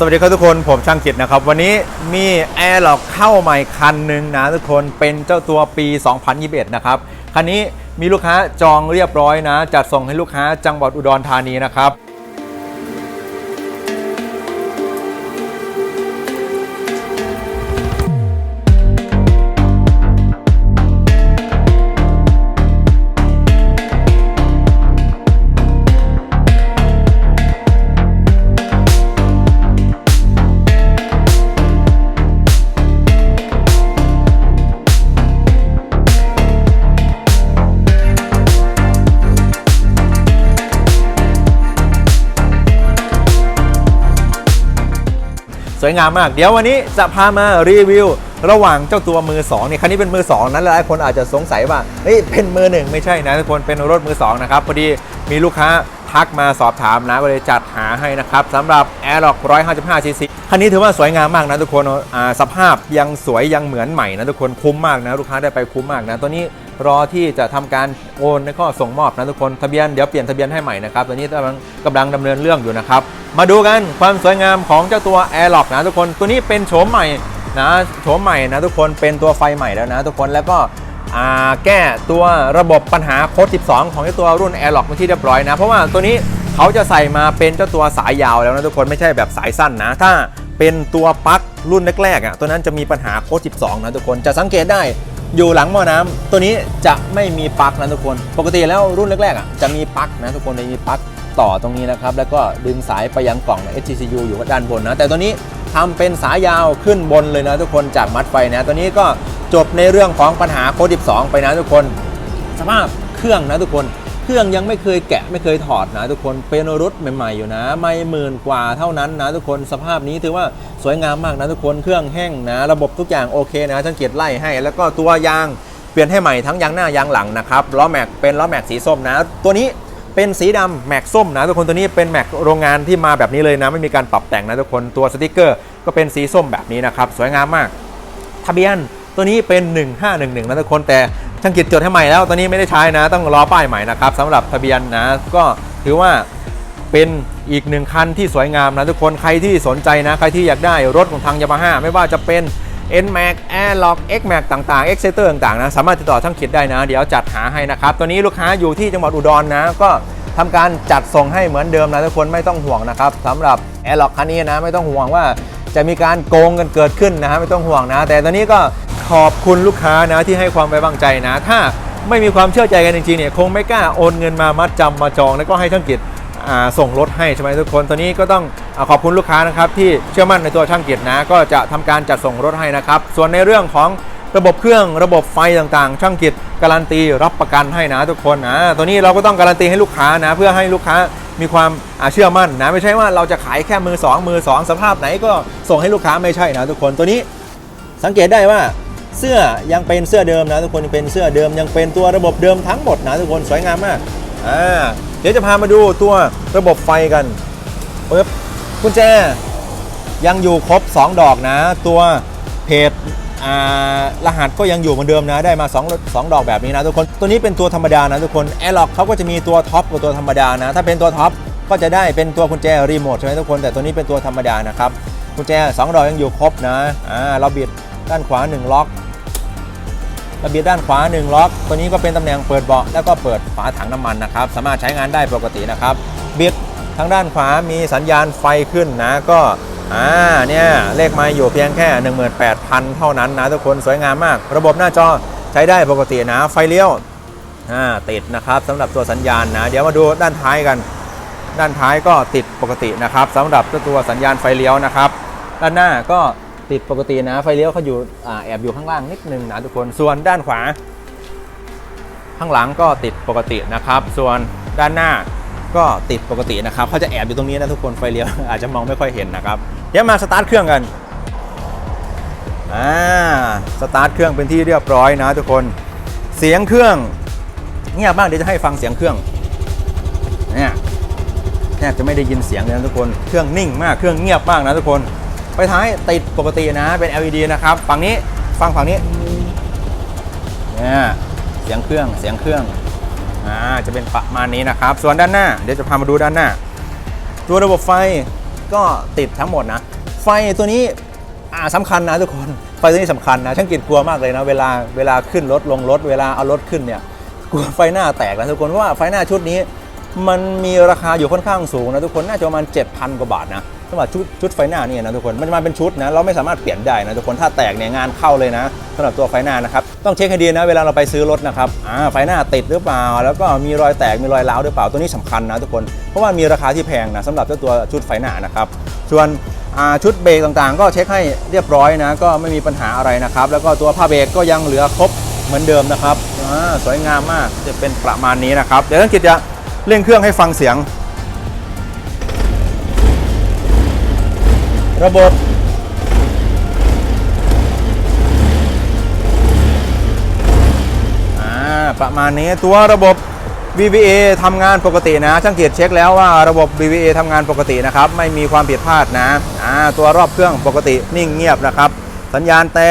สวัสดีครับทุกคนผมช่างกิตนะครับ วันนี้มีแอร์ล็อกเข้าใหม่คันหนึ่งนะทุกคนเป็นเจ้าตัวปี 2021 นะครับ คันนี้มีลูกค้าจองเรียบร้อยนะ จัดส่งให้ลูกค้าจังหวัดอุดรธานีนะครับ วยงามมาก เดี๋ยววันนี้จะพามารีวิว ระหว่างเจ้าตัวมือ2เนี่ยคันนี้เป็นมือ 2 นั้นหลายคนอาจจะสงสัยว่าเฮ้ยเป็นมือหนึ่งไม่ใช่นะทุกคนเป็นรถมือ2นะครับพอดีมีลูกค้าทักมาสอบถามนะก็เลยจัดหาให้นะครับสำหรับ a i r l o c 155 cc คันนี้ถือว่าสวยงามมากนะทุกคนสภาพยังสวยยังเหมือนใหม่นะทุกคนคุ้มมากนะลูกค้าได้ไปคุ้มมากนะตัวนี้ รอที่จะทำการโอนแล้วก็ส่งมอบนะทุกคนทะเบียนเดี๋ยวเปลี่ยนทะเบียนให้ใหม่นะครับตัวนี้กำลังกำลังดำเนินเรื่องอยู่นะครับ มาดูกันความสวยงามของเจ้าตัว a i r l o c นะทุกคนตัวนี้เป็นโฉมใหม่นะโฉมใหม่นะทุกคนเป็นตัวไฟใหม่แล้วนะทุกคนแล้วก็แก้ตัวระบบปัญหาโค้ด 12 ของเจ้าตัวรุ่น a i r l o c เป็นที่เรียบร้อยนะ เพราะว่าตัวนี้เขาจะใส่มาเป็นเจ้าตัวสายยาวแล้วนะทุกคนไม่ใช่แบบสายสั้นนะ ถ้าเป็นตัวปลั๊กรุ่นแรกๆอะตัวนั้นจะมีปัญหาโค้ด 12 นะทุกคนจะสังเกตได้ อยู่หลังหม้อน้ำตัวนี้จะไม่มีปลั๊กนะทุกคน ปกติแล้วรุ่นแรกๆอะจะมีปลั๊กนะทุกคนจะมีปลั๊กต่อตรงนี้นะครับ แล้วก็ดึงสายไปยังกล่อง HCU อยู่ด้านบนนะ แต่ตัวนี้ทำเป็นสายยาวขึ้นบนเลยนะทุกคนจากมัดไฟนะตัวนี้ก็จบในเรื่องของปัญหาโค้ด12 ไปนะทุกคน สภาพเครื่องนะทุกคน เครื่องยังไม่เคยแกะไม่เคยถอดนะทุกคนเป็นรถใหม่ๆอยู่นะ ไม่หมื่นกว่าเท่านั้นนะทุกคนสภาพนี้ถือว่าสวยงามมากนะทุกคนเครื่องแห้งนะ ระบบทุกอย่างโอเคนะช่างเกียรติไล่ให้ แล้วก็ตัวยางเปลี่ยนให้ใหม่ทั้งยางหน้ายางหลังนะครับล้อแม็กเป็นล้อแม็กสีส้มนะ ตัวนี้เป็นสีดำแม็กส้มนะทุกคนตัวนี้เป็นแม็กโรงงานที่มาแบบนี้เลยนะ ไม่มีการปรับแต่งนะทุกคนตัวสติกเกอร์ ก็เป็นสีส้มแบบนี้นะครับสวยงามมาก ทะเบียนตัวนี้เป็น 1511นะทุกคนแต่ ช่างกิจจดให้ใหม่แล้วตอนนี้ไม่ได้ใช้นะ ต้องรอป้ายใหม่นะครับสำหรับทะเบียนนะ ก็ถือว่าเป็นอีกหนึ่งคันที่สวยงามนะทุกคนใครที่สนใจนะ ใครที่อยากได้รถของทางยามาฮ่าไม่ว่าจะเป็น NMAX Airlock XMAX ต่างๆ X c e t e r ต่างๆนะสามารถติดต่อช่างกิจได้นะ เดี๋ยวจัดหาให้นะครับตัวนี้ลูกค้าอยู่ที่จังหวัดอุดรนะ ก็ทำการจัดส่งให้เหมือนเดิมนะทุกคนไม่ต้องห่วงนะครับสำหรับ Airlock คันนี้นะไม่ต้องห่วงว่าจะมีการโกงกันเกิดขึ้นนะฮะไม่ต้องห่วงนะ แต่ตอนนี้ก็ ขอบคุณลูกค้านะที่ให้ความไว้วางใจนะ ถ้าไม่มีความเชื่อใจกันจริงๆเนี่ยคงไม่กล้าโอนเงินมามัดจำมาจอง แล้วก็ให้ช่างกิจส่งรถให้ใช่ไหมทุกคนตอนนี้ก็ต้องอขอบคุณลูกค้านะครับที่เชื่อมั่นในตัวช่างกิจนะ ก็จะทำการจัดส่งรถให้นะครับ ส่วนในเรื่องของระบบเครื่องระบบไฟต่างๆ ช่างกิจการันตีรับประกันให้นะทุกคนนะตัวนี้เราก็ต้องการันตีให้ลูกค้านะ เพื่อให้ลูกค้ามีความเชื่อมั่นนะ ไม่ใช่ว่าเราจะขายแค่มือสองมือสองสภาพไหนก็ส่งให้ลูกค้าไม่ใช่นะทุกคนตัวนี้สังเกตได้ว่า เสื้อยังเป็นเสื้อเดิมนะทุกคนเป็นเสื้อเดิมยังเป็นตัวระบบเดิมทั้งหมดนะทุกคนสวยงามมากอ่าเดี๋ยวจะพามาดูตัวระบบไฟกันปึ๊บกุญแจยังอยู่ครบ 2 ดอกนะ ตัวเพจอ่ารหัสก็ยังอยู่เหมือนเดิมนะ ได้มา 2 2 ดอกแบบนี้นะทุกคน ตัวนี้เป็นตัวธรรมดานะทุกคนแอร์ล็อกเขาก็จะมีตัวท็อปกับตัวธรรมดานะ ถ้าเป็นตัวท็อปก็จะได้เป็นตัวกุญแจรีโมทใช่ไหมทุกคน แต่ตัวนี้เป็นตัวธรรมดานะครับ กุญแจ 2 ดอกยังอยู่ครบนะ อ่า เราบิดด้านขวา 1 ล็อก ระเบียดด้านขวา 1 ล็อก ตัวนี้ก็เป็นตำแหน่งเปิดเบาะแล้วก็เปิดฝาถังน้ำมันนะครับ สามารถใช้งานได้ปกตินะครับ บิดทางด้านขวามีสัญญาณไฟขึ้นนะก็อ่าเนี่ยเลขไม้อยู่เพียงแค่ 18,000 เท่านั้นนะทุกคนสวยงามมาก ระบบหน้าจอใช้ได้ปกตินะไฟเลี้ยวอ่าติดนะครับสำหรับตัวสัญญาณนะ เดี๋ยวมาดูด้านท้ายกัน ด้านท้ายก็ติดปกตินะครับสำหรับตัวสัญญาณไฟเลี้ยวนะครับ ด้านหน้าก็ ติดปกตินะ ไฟเลี้ยวเขาอยู่อแอบอยู่ข้างล่างนิดนึงนะทุกคน ส่วนด้านขวา ข้างหลังก็ติดปกตินะครับ ส่วนด้านหน้าก็ติดปกตินะครับเขาจะแอบอยู่ตรงนี้นะทุกคนไฟเลี้ยวอาจจะมองไม่ค่อยเห็นนะครับ เดี๋ยวมาสตาร์ทเครื่องกันอ่าสตาร์ทเครื่องเป็นที่เรียบร้อยนะทุกคนเสียงเครื่องเงียบบ้างเดี๋ยวจะให้ฟังเสียงเครื่องเนี่ยแทบจะไม่ได้ยินเสียงเลยนะทุกคน เครื่องนิ่งมาก เครื่องเงียบมากนะทุกคน ไปท้ายติดปกตินะเป็น LED นะครับฝั่งนี้ฟังฝั่งนี้เนี่ยเสียงเครื่องเสียงเครื่องอ่าจะเป็นประมาณนี้นะครับ ส่วนด้านหน้าเดี๋ยวจะพามาดูด้านหน้า ตัวระบบไฟก็ติดทั้งหมดนะ ไฟตัวนี้อ่าสำคัญนะทุกคนไฟตัวนี้สำคัญนะช่างกิจกลัวมากเลยนะเวลาเวลาขึ้นรถลงรถเวลาเอารถขึ้นเนี่ยกลัวไฟหน้าแตกนะทุกคนเพราะว่าไฟหน้าชุดนี้ มันมีราคาอยู่ค่อนข้างสูงนะทุกคนน่าจะประมาณ7,000 กว่าบาทนะ สำหรับชุดชุดไฟหน้าเนี่ยนะทุกคนมันจะมาเป็นชุดนะเราไม่สามารถเปลี่ยนได้นะทุกคนถ้าแตกเนี่ยงานเข้าเลยนะสำหรับตัวไฟหน้านะครับต้องเช็คให้ดีนะเวลาเราไปซื้อรถนะครับอ่าไฟหน้าติดหรือเปล่า แล้วก็มีรอยแตกมีรอยร้าวหรือเปล่าตัวนี้สำคัญนะทุกคนเพราะว่ามีราคาที่แพงนะสำหรับเจ้าตัวชุดไฟหน้านะครับส่วนชุดเบรกต่างๆ ก็เช็คให้เรียบร้อยนะก็ไม่มีปัญหาอะไรนะครับแล้วก็ตัวผ้าเบรกก็ยังเหลือครบเหมือนเดิมนะครับสวยงามมากจะเป็นประมาณนี้นะครับเดี๋ยวท่านกิจจะเร่งเครื่องให้ฟังเสียง ระบบอ่าประมาณนี้ตัวระบบ VVA ทำงานปกตินะช่างเกียรติเช็คแล้วว่าระบบ VVA ทำงานปกตินะครับ ไม่มีความผิดพลาดนะอ่าตัวรอบเครื่องปกตินิ่งเงียบนะครับ สัญญาณแต่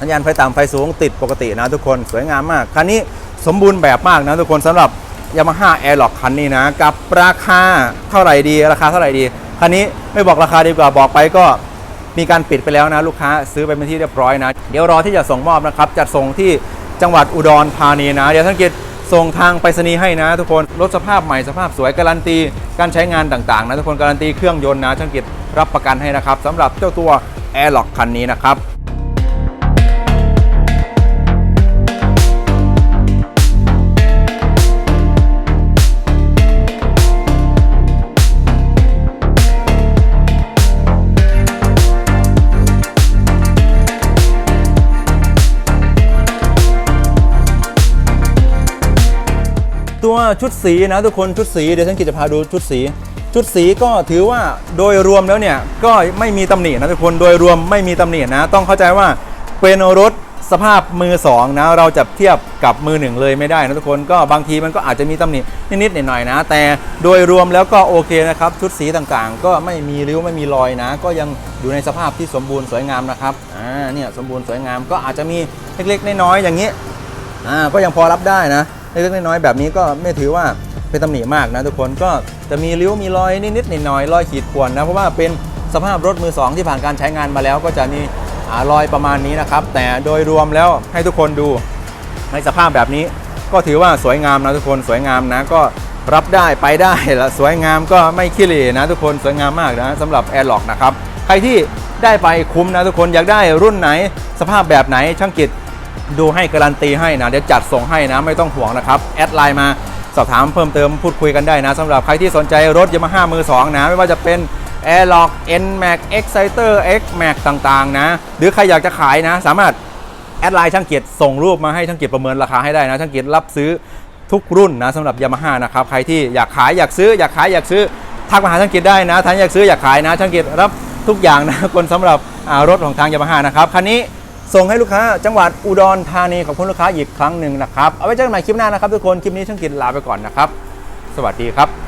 สัญญาณไฟต่ำไฟสูงติดปกตินะทุกคนสวยงามมาก คันนี้สมบูรณ์แบบมากนะทุกคนสำหรับ Yamaha Airlock คันนี้นะ กับราคาเท่าไหร่ดีราคาเท่าไหร่ดี คันนี้ไม่บอกราคาดีกว่าบอกไปก็มีการปิดไปแล้วนะ ลูกค้าซื้อไปเป็นที่เรียบร้อยนะ เดี๋ยวรอที่จะส่งมอบนะครับจัดส่งที่จังหวัดอุดรธานีนะ เดี๋ยวสังเกตส่งทางไปรษณีย์ให้นะ ทุกคนรถสภาพใหม่สภาพสวยการันตี การใช้งานต่างๆนะทุกคนการันตีเครื่องยนต์นะช่างกิจรับประกันให้นะครับสำหรับเจ้าตัว Airlock คันนี้นะครับ ตัวชุดสีนะทุกคนชุดสีเดี๋ยวฉันกิจจะพาดูชุดสี ชุดสีก็ถือว่าโดยรวมแล้วเนี่ยก็ไม่มีตำหนินะทุกคนโดยรวมไม่มีตำหนินะต้องเข้าใจว่าเป็นรถสภาพมือสองนะเราจะเทียบกับมือหนึ่งเลยไม่ได้นะทุกคนก็บางทีมันก็อาจจะมีตำหนินิดๆหน่อยๆนะ แต่โดยรวมแล้วก็โอเคนะครับ ชุดสีต่างๆ ก็ไม่มีริ้วไม่มีรอยนะ ก็ยังอยู่ในสภาพที่สมบูรณ์สวยงามนะครับอ่าเนี่ยสมบูรณ์สวยงามก็อาจจะมีเล็กๆน้อยๆอย่างนี้อ่าก็ยังพอรับได้นะ เล็กๆน้อยๆแบบนี้ก็ไม่ถือว่าเป็นตำหนิมากนะทุกคนก็จะมีริ้วมีรอยนิดๆหน่อยๆรอยขีดข่วนนะเพราะว่าเป็นสภาพรถมือสองที่ผ่านการใช้งานมาแล้ว ก็จะมีอรอยประมาณนี้นะครับ แต่โดยรวมแล้วให้ทุกคนดูในสภาพแบบนี้ ก็ถือว่าสวยงามนะทุกคนสวยงามนะก็รับได้ไปได้ละสวยงามก็ไม่ขี้เหร่นะทุกคนสวยงามมากนะสำหรับ Airlock นะครับใครที่ได้ไปคุ้มนะทุกคนอยากได้รุ่นไหน สภาพแบบไหนช่างกิจ ดูให้การันตีให้นะเดี๋ยวจัดส่งให้นะไม่ต้องห่วงนะครับ แอดไลน์มาสอบถามเพิ่มเติมพูดคุยกันได้นะสำหรับใครที่สนใจรถ Yamaha มือ2นะ ไม่ว่าจะเป็น Airlock NMAX Exciter X Max ต่างๆ นะ หรือใครอยากจะขายนะ สามารถแอดไลน์ช่างเกียรติส่งรูปมาให้ช่างเกียรติประเมินราคาให้ได้นะ ช่างเกียรติรับซื้อทุกรุ่นนะสำหรับ Yamaha นะครับ ใครที่อยากขายอยากซื้ออยากขายอยากซื้อทักมาหาช่างเกียรติได้นะท่านอยากซื้ออยากขายนะช่างเกียรติรับทุกอย่างนะคนสำหรับรถของทาง Yamaha นะครับคันนี้ ส่งให้ลูกค้าจังหวัดอุดรธานีขอบคุณลูกค้าอีกครั้งหนึ่งนะครับ เอาไว้เจอกันใหม่คลิปหน้านะครับทุกคน คลิปนี้ช่างกินลาไปก่อนนะครับ สวัสดีครับ